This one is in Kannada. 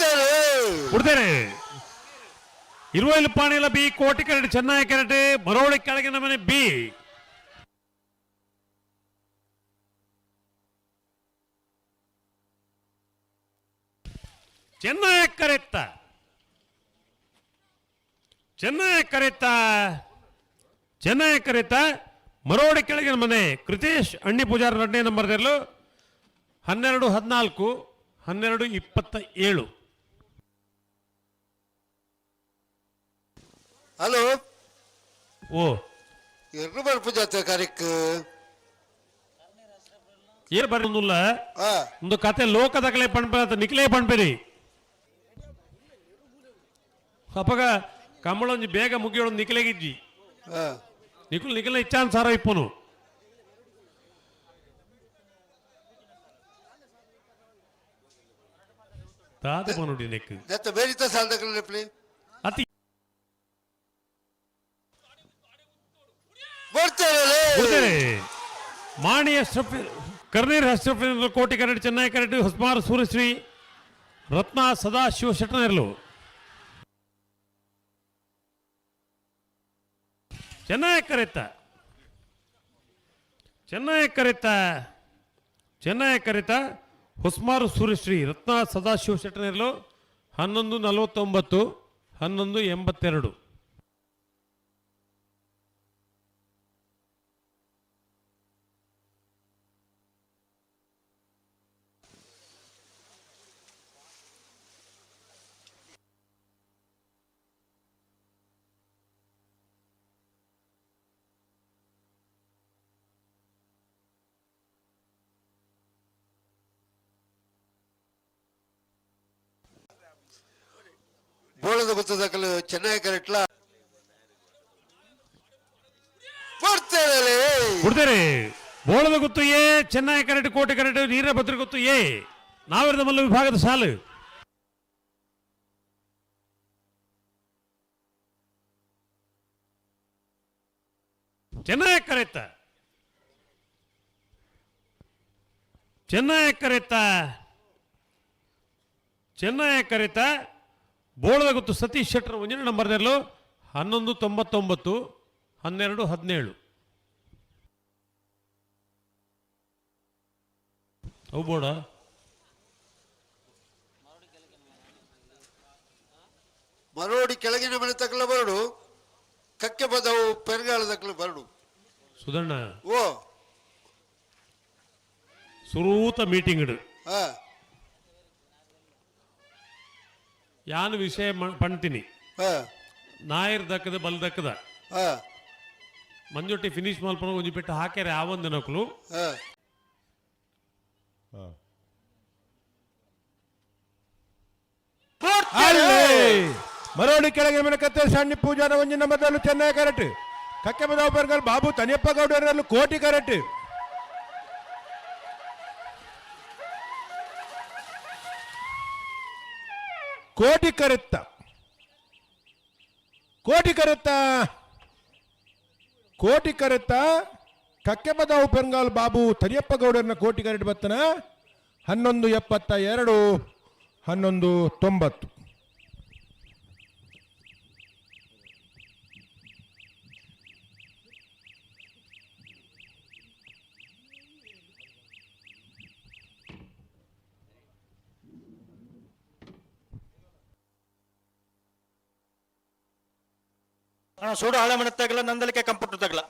ಕೊಡ್ತೇನೆ. ಕೊಡ್ತೇನೆ. ಇರುವಲ್ಲಿ ಪಾಣಿಲ ಬಿ, ಕೋಟಿ ಕೆರಟ್ ಚೆನ್ನಾಗಿ ಕೆರಟ್ ಬರೋಳಿ ಕೆಳಗಿನ ಮನೆ ಬಿ. ಚೆನ್ನಾಗಿ ಕರೆತ್ತ. ಚೆನ್ನಾಗಿ ಕರೆತ್ತ. ಚೆನ್ನಾಗಿ ಕರೆತ್ತ. ಮರೋಡಿ ಕೆಳಗಿನ ಮನೆ ಕೃತೇಶ್ ಅಣ್ಣಿ ಪೂಜಾರ್ ಎರಡನೇ ನಂಬರ್ದಿರಲು. ಹನ್ನೆರಡು ಹದಿನಾಲ್ಕು, ಹನ್ನೆರಡು ಇಪ್ಪತ್ತ ಏಳು. ಹಲೋ ಓ ಎರ್ರು ಬರ್ಪು ಜಾತ್ರೆ ಕಾರ್ಯಕ್ಕೆ ಏನ್ ಬರೋದಿಲ್ಲ ಆ ಒಂದು ಕತೆ ಲೋಕದಕಲೆ ಪಣ್ಪ ನಿಖಿಲೇ ಪಣ್ಪೇರಿ ಅಪ್ಪಗ ಕಮ್ಮಳೊಂಜಿ ಬೇಗ ಮುಗಿಯೋಳು ನಿಖಿಲೆಗಿಜ್ಜಿ ಆ ನಿಖಿಲ್ ನಿಖಿಲ ಇಚ್ಚಾನ್ ಸಾರ ಇಪ್ಪನು ತಾತ ಪನುಡಿ ನೆಕ್ ನೆತ್ತ ಬೇರಿತ ಸಾಲದ ಪ್ಲೇ ಮಾಣಿ ಅಶ್ರಫ್ ಕರ್ನೀರ್ ಅಶ್ರಫ್ ಕೋಟಿ ಕರಡಿ ಚೆನ್ನೈ ಕರಡಿ ಹೊಸಮಾರ್ ಸೂರ್ಯಶ್ರೀ, ರತ್ನ ಸದಾಶಿವ ಶೆಟ್ಟನರ್ಲು ಚೆನ್ನಾಗಿ ಕರೆತ್ತ ಚೆನ್ನಾಗಿ ಕರೆತ್ತ ಚೆನ್ನಾಗಿ ಕರೆತ. ಹೊಸ್ಮಾರು ಸೂರ್ಯಶ್ರೀ, ರತ್ನ ಸದಾಶಿವ ಶೆಟ್ಟನರ್ಲು ಹನ್ನೊಂದು ನಲವತ್ತೊಂಬತ್ತು, ಹನ್ನೊಂದು ಎಂಬತ್ತೆರಡು. ಬೋಳದ ಗೊತ್ತದಕ್ಕಲು ಚೆನ್ನಾಗಿ ಕರೆಟ್ಲ. ಕೊಡ್ತೇನೆ ಬೋಳದ ಗೊತ್ತು ಚೆನ್ನೈ ಕರೆಟ್, ಕೋಟೆ ಕರೆಟ್ ನೀರ ಭದ್ರ ಗೊತ್ತು ಏ ನಾವಿರದ ಮಲ್ಲ ವಿಭಾಗದ ಸಾಲು. ಚೆನ್ನೈ ಕರೆತ್ತ ಚೆನ್ನೈ ಕರೆತ ಚೆನ್ನೈ ಕರೆತ ಬೋಳದ ಗೊತ್ತು ಸತೀಶ್ ಶೆಟ್ಟರ್ ಒಂಜಿನ ನಂಬರ್ ಎಲ್ಲೋ ಹನ್ನೊಂದು ತೊಂಬತ್ತೊಂಬತ್ತು ಹನ್ನೆರಡು ಹದಿನೇಳು. ಅವು ಬೋಡ ಮರೋಡಿ ಕೆಳಗಿನ ಮನೆ ತಕ್ಕಲ ಬರಡು ಕಕ್ಕೆ ಬದವು ಪೆರ್ಗಾಳ ತಕ್ಕಲ ಬರಡು. ಸುಧಣ್ಣ ಓ. ಸುರೂತ ಮೀಟಿಂಗ್ ಇಡು. ಯಾನ್ ವಿಷಯ ಪಣ್ತೀನಿ. ನಾಯರ್ ದಕ್ಕದ ಬಲ್ ದಕ್ಕದ. ಮಂಜೊಟ್ಟಿ ಫಿನಿಶ್ ಮಲ್ಪನ ಒಂಜಿ ಬಿಟ್ಟು ಹಾಕ್ಯಾರೆ ಆ ಒಂದು ನಕಲು ಮರೋಡಿ ಕೆಳಗೆ ಮನೆ ಕತ್ತೆ ಸಣ್ಣ ಪೂಜಾರ ಒಂಜಿ ಮೊದಲು ಚೆನ್ನೈ ಕರೆಕ್ಟ್ ಕಕ್ಕೆ ಬದಾವ್ ಬಾಬು ತನಿಯಪ್ಪ ಗೌಡರಲ್ಲೂ ಕೋಟಿ ಕರೆಕ್ಟ್ ಕೋಟಿ ಕರೆತ್ತ. ಕೋಟಿ ಕರೆತ್ತ. ಕೋಟಿ ಕರೆತ್ತ. ಕಕ್ಕೆ ಬದಾವು ಪೆರ್ಗಾಲ್ ಬಾಬು ತರಿಯಪ್ಪ ಗೌಡರನ್ನ ಕೋಟಿ ಕರೆಟ್ ಬತ್ತನ. ಹನ್ನೊಂದು ಎಪ್ಪತ್ತ ಎರಡು, ಹನ್ನೊಂದು ತೊಂಬತ್ತು. ಅಣ್ಣ ಸೂಡು ಹಳೆ ಮನೆ ತಗಲ ನಂದಲಿಕೆ ಕಂಪ್ಯೂಟರ್ ತಗಲ